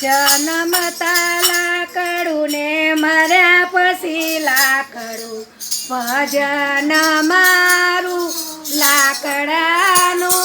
જન્મતા લાકડું ને મર્યા પછી લાકડું ભજન મારું લાકડાનું.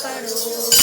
spider.